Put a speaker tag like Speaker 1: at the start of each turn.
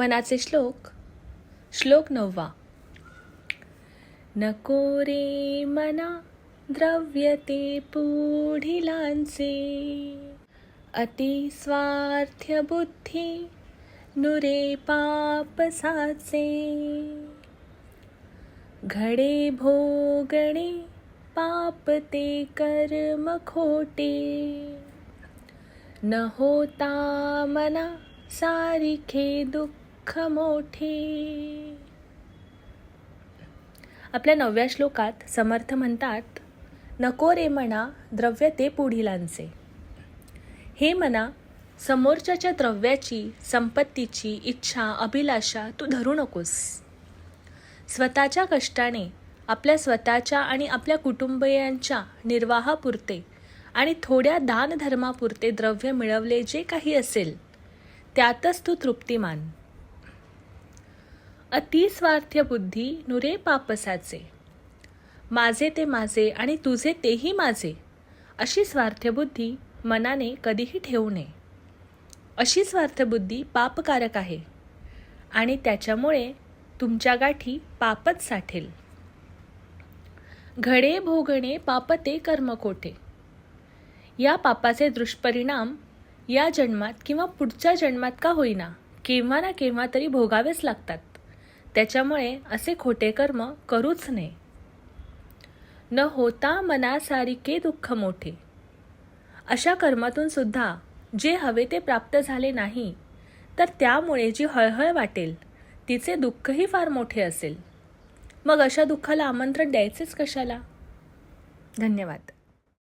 Speaker 1: मनाचे श्लोक. श्लोक नववा. नको रे मना द्रव्य ते पुढिलांचे. अति स्वार्थ्य बुद्धी नुरे पापसाचे घडे भोगणे पाप ते कर्म खोटे. न होता मना सारिखे दुःख दुःख मोठे. आपल्या नवव्या श्लोकात समर्थ म्हणतात नको रे म्हणा द्रव्य ते पुढिलांचे. हे मना समोरच्याच्या द्रव्याची संपत्तीची इच्छा अभिलाषा तू धरू नकोस. स्वतःच्या कष्टाने आपल्या स्वतःच्या आणि आपल्या कुटुंबियांच्या निर्वाहापुरते आणि थोड्या दानधर्मापुरते द्रव्य मिळवले जे काही असेल त्यातच तू तृप्तिमान. मान अतिस्वार्थ्य बुद्धी नुरे पापसाचे. माझे ते माझे आणि तुझे तेही माझे अशी स्वार्थबुद्धी मनाने कधीही ठेवू नये. अशी स्वार्थबुद्धी पापकारक आहे आणि त्याच्यामुळे तुमच्या गाठी पापच साठेल. घडे भोगणे पाप ते कर्म कोठे? या पापाचे दुष्परिणाम या जन्मात किंवा पुढच्या जन्मात का होईना केव्हा ना केव्हा तरी भोगावेच लागतात. त्याच्यामुळे असे खोटे कर्म करूच नये. न होता मनासारिके दुःख मोठे. अशा कर्मातून सुद्धा जे हवे ते प्राप्त झाले नाही तर त्यामुळे जी हळहळ वाटेल तिचे दुःखही फार मोठे असेल. मग अशा दुःखाला आमंत्रण द्यायचेच कशाला? धन्यवाद.